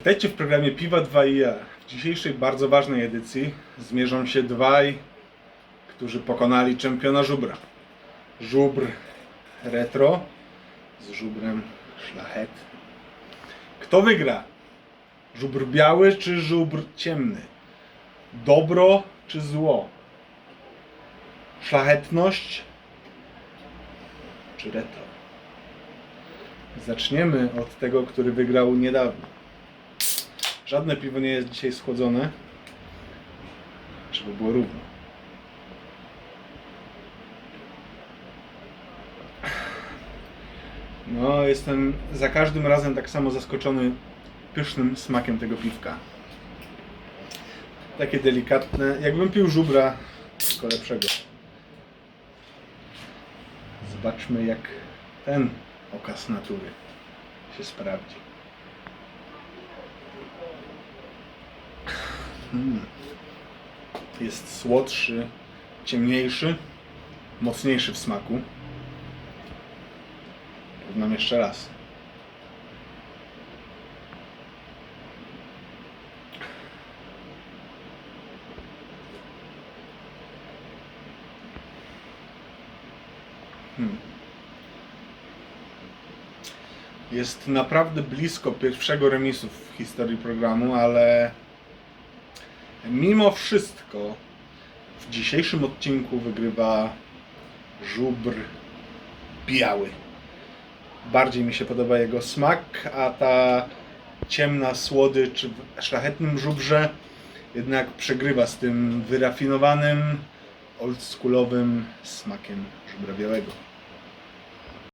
Witajcie w programie Piwa 2 i ja. W dzisiejszej bardzo ważnej edycji zmierzą się dwaj, którzy pokonali czempiona żubra. Żubr retro z żubrem szlachet. Kto wygra? Żubr biały czy żubr ciemny? Dobro czy zło? Szlachetność czy retro? Zaczniemy od tego, który wygrał niedawno. Żadne piwo nie jest dzisiaj schłodzone, żeby było równo. No, jestem za każdym razem tak samo zaskoczony pysznym smakiem tego piwka. Takie delikatne, jakbym pił żubra, tylko lepszego. Zobaczmy jak ten okaz natury się sprawdzi. Mm. Jest słodszy, ciemniejszy, mocniejszy w smaku. Porównam jeszcze raz. Hmm. Jest naprawdę blisko pierwszego remisu w historii programu, ale Mimo wszystko w dzisiejszym odcinku wygrywa żubr biały. Bardziej mi się podoba jego smak, a ta ciemna słodycz w szlachetnym żubrze jednak przegrywa z tym wyrafinowanym, oldschoolowym smakiem żubra białego.